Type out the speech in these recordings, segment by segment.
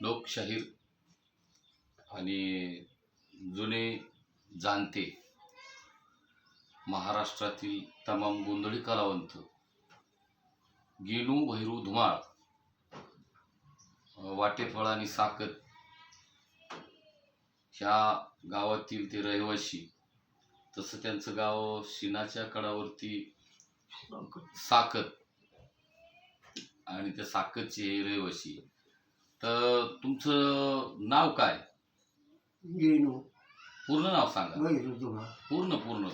लोकशाहीर आणि जुने जाणते. महाराष्ट्रातील तमाम गोंधळी कलावंत. गेनू भैरू धुमाळ वाटेफळ आणि साकत ह्या गावातील ते रहिवासी तसं त्यांचं गाव शिनाच्या कडावरती साकत आणि त्या साकतचे रहिवासी तर तुमचं नाव काय? गेनू पूर्ण नाव सांगा. बैरू धुमाळ पूर्ण पूर्ण.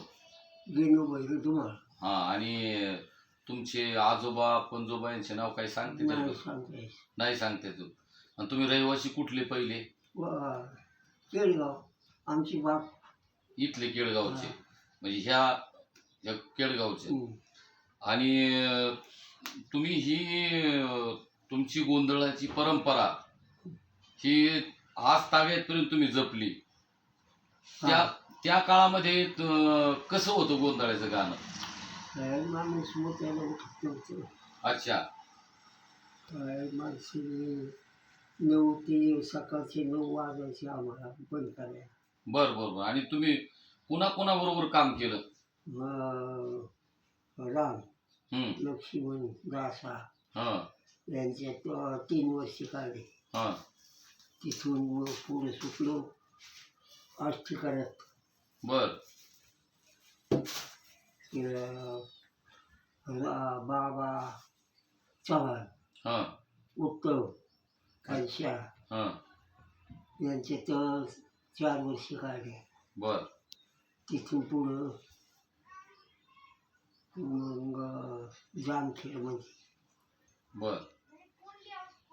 गेनू बैरू धुमाळ हा आणि तुमचे आजोबा पंजोबा यांचे नाव काही सांगते? सांगते. नाही सांगते तू. आणि तुम्ही रहिवासी कुठले पहिले? व- केळगाव. आमची बाप. इथले केळगावचे. हा. म्हणजे ह्या ह्या केळगावचे. हम्म. आणि अं, तुम्ही ही अं, तुमची गोंधळाची परंपरा ही आज ताब्यातपर्यंत तुम्ही जपली. त्या. त्या काळामध्ये कसं होतं गोंधळाचं गाणं? अच्छा. माणसं नऊ ते सकाळचे नऊ वाजायचे आम्हाला बंद करायला. बर बर बर. आणि तुम्ही पुन्हा पुन्हा बरोबर काम केलं? राम. लक्ष्मण दासा हा. अं, तीन वर्ष काढले. हा. तिथून मग पुढे सुटलो. अष्ट करत बर. बाबा चव्हाण हा. उत्तम हा. यांचे तर चार वर्ष काढले. बर. तिथून पुढं मग जामखेडमध्ये. बर.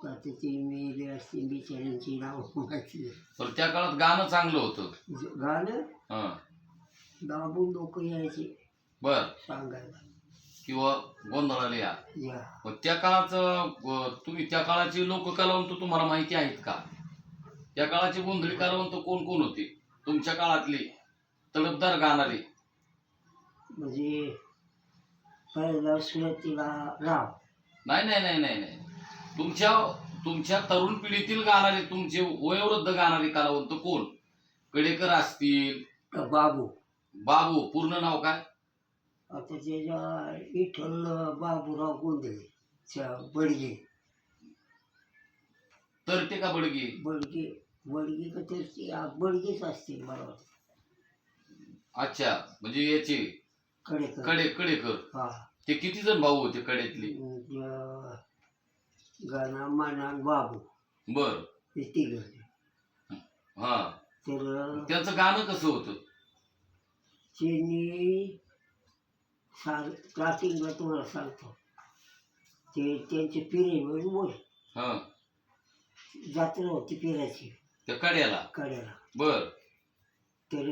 आता ते मेले असते बिचाऱ्यांची नाव माहिती तर त्या काळात गाणं चांगलं होतं. गाणं? हा. दाबून लोक यायचे. बर. सांगायला. किंवा गोंधळाला या. या. मग त्या काळाचं अं, तुम्ही त्या काळाचे लोक कलावंत तुम्हाला माहिती आहेत का? त्या काळाचे गोंधळी कलावंत कोण कोण होते? तुमच्या काळातले तडफदार गाणारे. म्हणजे पहिला सुरुवातीला राव नाही नाही नाही नाही नाही. तुमच्या तुमच्या तरुण पिढीतील गाणारे तुमचे वयोवृद्ध गाणारे कलावंत कोण? कडेकर असतील. का बाबू. बाबू पूर्ण नाव काय? आता त्याच्या विठ्ठल बाबूराव गोंधळे बडगे. तर ते का बडगी? बडगे. बडगे का ते बडगेच असतील मला अच्छा म्हणजे याचे कडे कडे कडेकर. हा. ते किती जण भाऊ होते कडेतले? गाणा माना बाबू. बर. हे तिघ हा. तर त्यांचं गाणं कसं होतं? त्यांनी सांग स्टार्टिंगला तुम्हाला सांगतो. ते त्यांचे पिरे वर हा. जत्रा होती पिराची त्या कड्याला? कड्याला. बर. तर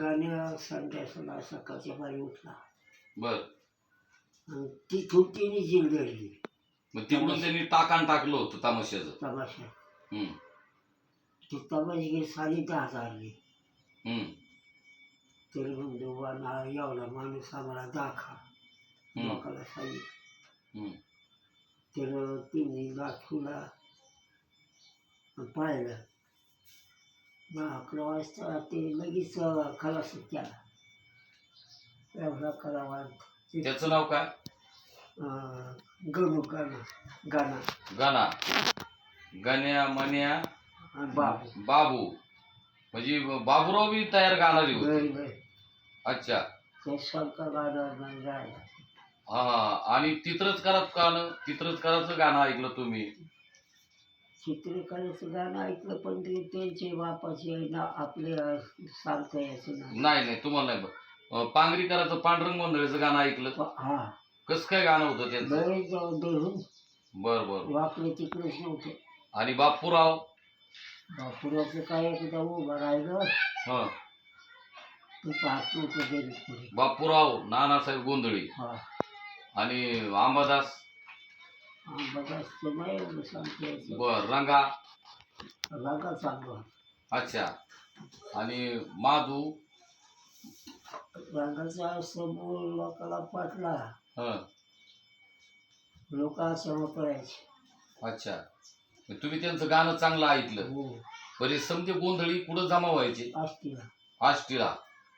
गाण्या संध्यासला सकाळच्या पारी उठला. बर. आणि तिथून तिने जीव धरली मग तिकडून त्यांनी टाकान टाकलं होतं तमाशाचं. तमाशा. हम्म. ती तमाशगीर दहा हम्म. तरी म्हणतो बा ना एवढा माणूस आम्हाला दाखा हम्म. लोकाला सांगितलं हम्म. तर तिने दाखवला. पाहिलं. मग अकरा वाजता ते लगेच खलास केला. एवढा कलावाद ते, त्याचं नाव काय? गणू गाणं गाणं. गाणा. गण्या मन्या आणि बाबू. बाबू. म्हणजे बाबूराव बी तयार गाणारी होती. अच्छा. ते स्वतः गाणं नाही गायला हा हा. आणि तित्रच करत गाणं तित्रच करायचं गाणं ऐकलं तुम्ही? चित्रकलेचं गाणं ऐकलं पण ते त्यांचे बापाचे ना आपले सांगता यायचं नाही. नाही नाही. तुम्हाला नाही पांगरी करायचं पांढरंग गोंधळाचं गाणं ऐकलं? हा. कसं काय गाणं होतं त्यांचं? धरून. बर बर वाकडे तिकडेच नव्हते. आणि बापूराव? बापुराचं काय उभं राहिलं. हा. पाहत नव्हतं पुढे बापूराव नानासाहेब गोंधळी. हा. आणि अंबादास? बघाच तर नाही एवढं सांगता यायचं बर रंगा? रागा चांगला अच्छा. आणि माधू? रागाचा समोर लोकाला पाटला. हा. लोक असं करायचे. अच्छा. तुम्ही त्यांचं गाणं चांगलं ऐकलं. हो. बरे समजे गोंधळी कुठं जमा व्हायचे? असतील आष्टीला.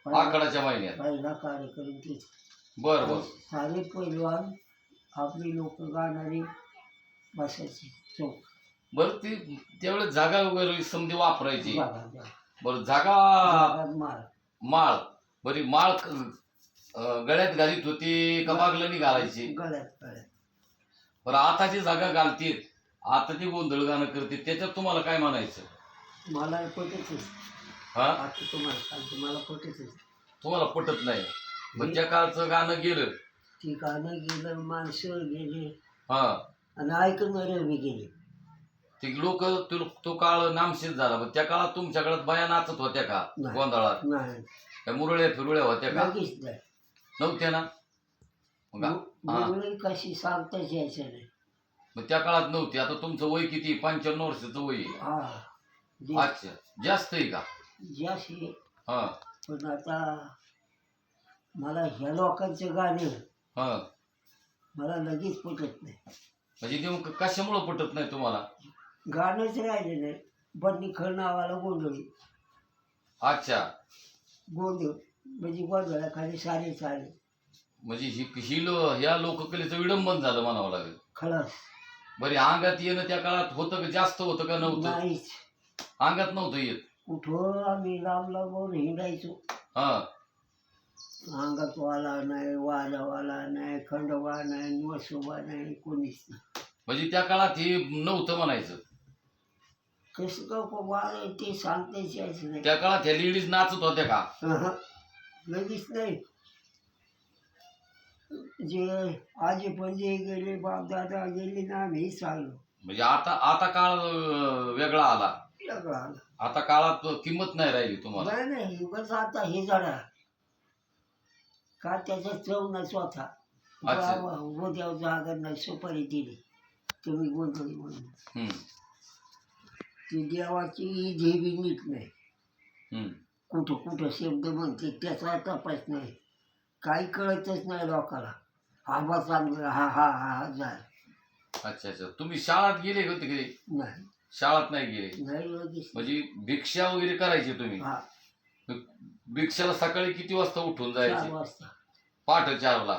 आकडाच्या महिन्यात. पहिला कार्यक्रम ते बर बर. सारे पैलवान आपली लोक गाणारी बसायची. चौक. बर ती त्यावेळेस जागा वगैरे समजे वापरायची. जागा. बर जागा मार माळ. बरी माळ क- अं, गळ्यात घालीत होती का बागलानी घालायची? गळ्यात गळ्यात. बरं आता जी जागा घालतील आता ती गोंधळ गाणं करते त्याच्यात तुम्हाला काय म्हणायचं? मला पटतच हा? आता तुम्हाला सांगतो मला तुम्हाला पटत नाही? मग त्या काळचं गाणं गेलं. गाणं गेलं माणसं गेले. हा. आणि ऐकणारे बी गेले. ते लोक तो काळ नामशेष झाला. मग त्या काळात तुमच्या काळात बाया नाचत होत्या का? नाही. गोंधळात? नाही. त्या मुरळ्या फिरुळ्या होत्या का? लगेच नव्हत्या ना मग हा. कशी सांगताच यायचं? नाही मग त्या काळात नव्हती. आता तुमचं वय किती? पंच्याण्णव वर्षाचं वय आहे. हा. जे- अच्छा. जास्त आहे का? जास्त हे हा. पण आता मला ह्या लोकांचं गाणं हा. मला लगेच पटत नाही. म्हणजे नेमकं कशामुळं पटत नाही तुम्हाला? गाणंच राहिले नाही. बन्नी खळ नावाला गोंधळी. अच्छा. गोंधळ. म्हणजे गोंधळाखाली सारे चाले म्हणजे ही ही लो ह्या लोककलेचं विडंबन झालं म्हणावं लागेल. खलास. बरे अंगात येणं त्या काळात होतं का जास्त होतं का नव्हतं? नाहीच. अंगात नव्हतं येत. कुठं आम्ही लांब लांबून हिंडायचो. हा. अंगात वाला नाही वालावाला नाही खंडवा नाही नसोबा नाही कोणीच नाही. म्हणजे त्या काळात हे नव्हतं म्हणायचं. कसं का वाळ ते सांगताच यायचं नाही. त्या काळात ह्या लेडीज नाचत होत्या का? अहं. लगेच नाही. जे आजी पणजे गेले बाप दादा गेले ना आम्ही चाललो म्हणजे आता आता काळ अं, वेगळा आला. सगळं आलं. आता काळात किंमत नाही राहिली तुम्हाला. नाही नाही उगाच आता हे झाडा का त्याचा चव नाही स्वतः. अच्छा. बाबा, उद्या जागा नाही सुपारी दिली. तुम्ही गोंधळी म्हणून. हम्म, ती देवाची देवी नीट नाही. हम्म. कुठं कुठं शब्द म्हणते त्याचा तपास नाही. काही कळतच नाही लोकाला. हा बा चांगला हा हा हा हा जाय अच्छा अच्छा. तुम्ही शाळात गेले होते कधी? नाही. शाळात नाही गेले? नाही लगेच म्हणजे भिक्षा वगैरे करायची तुम्ही? हा. भिक्षाला सकाळी किती वाजता उठून चार जायचे? वाजता. पहाटे चारला.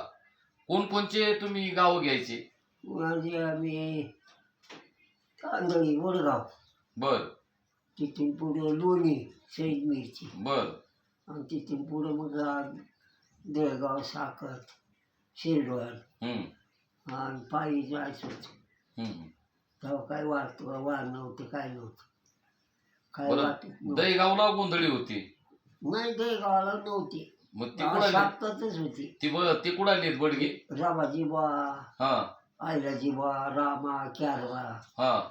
कोणकोणचे तुम्ही गाव घ्यायचे? म्हणजे आम्ही तांदळी वडगाव. बर. तिथून पुढे लोणी सैद मिरची. बर. आणि तिथून पुढे मग आ- देळगाव साखर शिरवळ हम्म. आणि पायी जायचं होतं हम्म. तेव्हा काय वाटतं वार नव्हतं काय नव्हतं. काय बरं. वाटत नव्हतं. दहीगावला गोंधळी होती. नाही देळगावला नव्हती. मग ती कुडाली होती. ती ब ती कुडाली आहेत बडगी? रामाजी बा हा. आयलाजी बा रामा क्यारवा. हा.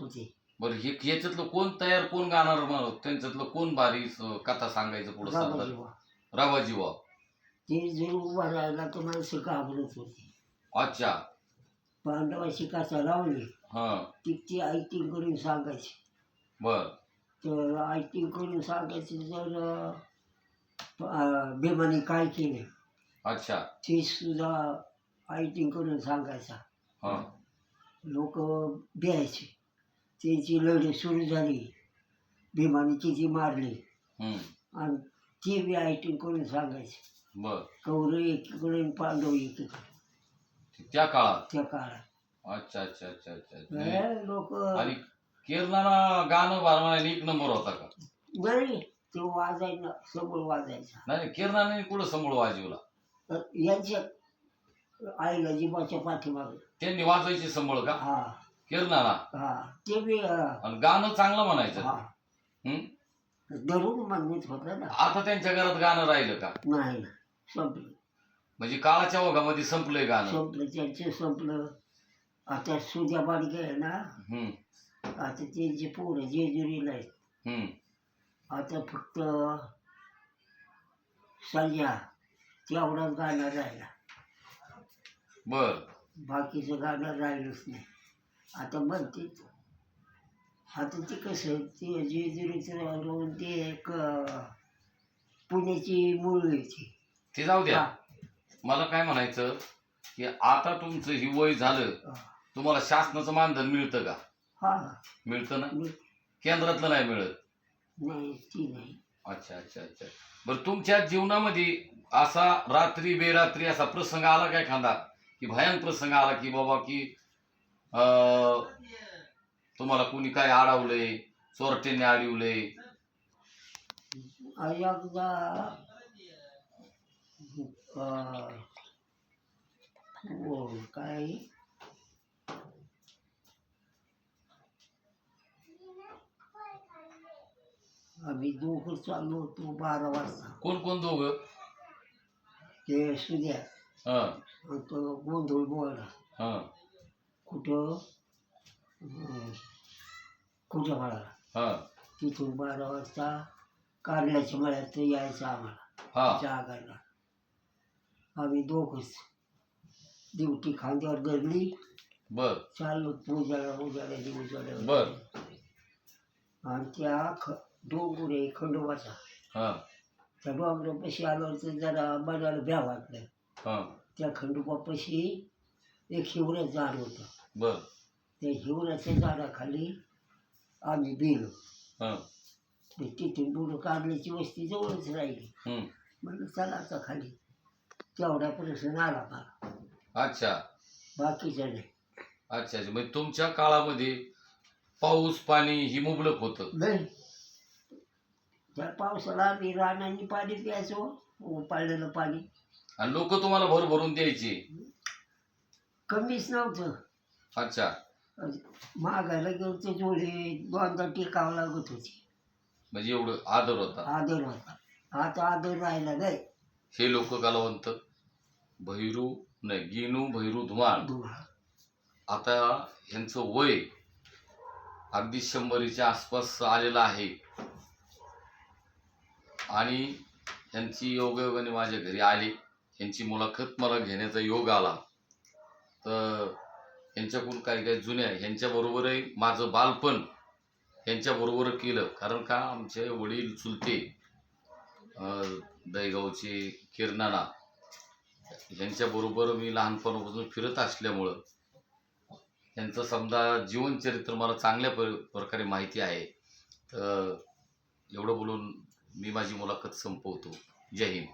होती. बरं हे याच्यातलं कोण तयार कोण गाणार मग त्यांच्यातलं कोण भारी स- कथा सांगायचं पुढं सांगतात बा रावाजी वा ते जर उभा राहिला तर माणसं घाबरत होती. अच्छा. पांडवाची कथा लावली हा. ती ती आयटिंग करून सांगायची. बर. तर आयटिंग करून सांगायची जर अं, बेमाने काय केले? अच्छा. ते सुद्धा आयटिंग करून सांगायचा. हा. लोक बियायचे त्यांची लढाई सुरू झाली. भीमाने तिची मारली. हम्म. आणि ती बी आयटिंग करून सांगायची? बर. कौरव एकीकडे आणि पांडव एकीकडे. त्या काळात? त्या काळात. अच्छा अच्छा अच्छा अच्छा अच्छा. लोक आणि किरणाला गाणं बारमाने एक नंबर होता का? नाही तो वाजायला समोर वाजायचा. नाही किरणाने कुठं समोर वाजवला? तर यांच्या आईला जिबाच्या पाठीमागे. त्यांनी वाजवायची संबळ का? हा. किरणाला हा ते बी अं, आणि गाणं चांगलं म्हणायचं. हा? धरून म्हणत होतं ना. आता त्यांच्या घरात गाणं राहिलं का? नाही संपलं. म्हणजे काळाच्या ओघामध्ये संपलंय गाणं. संपलं त्यांचं संपलं. आता सुद्या बाडगे आहे ना. हम्म आता त्यांची पोरं जेजुरीला आहेत. आता फक्त संध्या तेवढाच गाणं राहिला. बर. बाकीचं गाणं राहिलंच नाही. आता म्हणते आता ते कसं ते जेजुरीचं राहून ते एक पुण्याची मूळ यायची ते. जाऊ द्या. मला काय म्हणायचं की आता तुमचं ही वय झालं तुम्हाला शासनाचं मानधन मिळतं का? हा. मिळतं ना? मी केंद्रातलं नाही मिळत. नाही ती नाही. अच्छा अच्छा अच्छा. बरं तुमच्या जीवनामध्ये असा रात्री बेरात्री असा प्रसंग आला काय खांदा की भयान प्रसंग आला की बाबा की तुम्हाला कोणी काय अडवलंय? चोरट्याने अडवलंय? काय? आम्ही दोघं चाललो होतो बारा वाजता. कोण कोण दोघं? ते सुद्या. हं. तो गोंधळ बोळला हं. कुठं? कुठं हं. तिथून बारा वाजता कारल्याच्या मळ्यात यायचं आम्हाला. हा. जागायला आम्ही दोघंच. ड्युटी खांद्यावर धरली. बर. चाललो पूजाला उजाला उजाला बर. आणि त्या ख डोंगर आहे खंडोबाचा हं. त्या डोंगरापाशी आलो तर जरा मनाला भ्या वाटलं. हं. त्या खंडोबापाशी एक हिवऱ्याचं झाड होतं. बर. त्या हिवऱ्याच्या झाडाखाली आम्ही गेलो. हं. ते तिथून बुडं कारल्याची वस्ती जवळच राहिली. हं म्हणलं चला आता खाली. तेवढ्या प्रश्न आला मला. अच्छा. बाकीचं नाही. अच्छा अच्छा. म्हणजे तुमच्या काळामध्ये पाऊस पाणी ही मुबलक होतं. नाही. त्या पावसाला आम्ही रानांनी पाणी प्यायचो पाळलेलं पाणी. आणि लोक तुम्हाला भर भरून द्यायचे. कमीच नव्हतं. अच्छा. मागायला गेलो तर जोडी दोनदा टिकावं लागत होती. म्हणजे एवढं आदर होता. आदर होता. आता आदर राहिला नाही. हे लोक कलावंत. भैरू नाही गिनू भैरू धुमाळ. आता ह्यांचं वय अगदी शंभरीच्या आसपास आलेलं आहे. आणि यांची योगायोगाने माझ्या घरी आली. यांची मुलाखत मला घेण्याचा योग आला. तर यांच्याकडून काही काही जुन्या ह्यांच्याबरोबरही माझं बालपण यांच्याबरोबर केलं. कारण का? आमचे वडील चुलते दहीगावचे किरणाना यांच्याबरोबर मी लहानपणापासून फिरत असल्यामुळं यांचं समजा जीवनचरित्र मला चांगल्या प्रकारे माहिती आहे. तर एवढं बोलून मी माझी मुलाखत संपवतो. जय हिंद.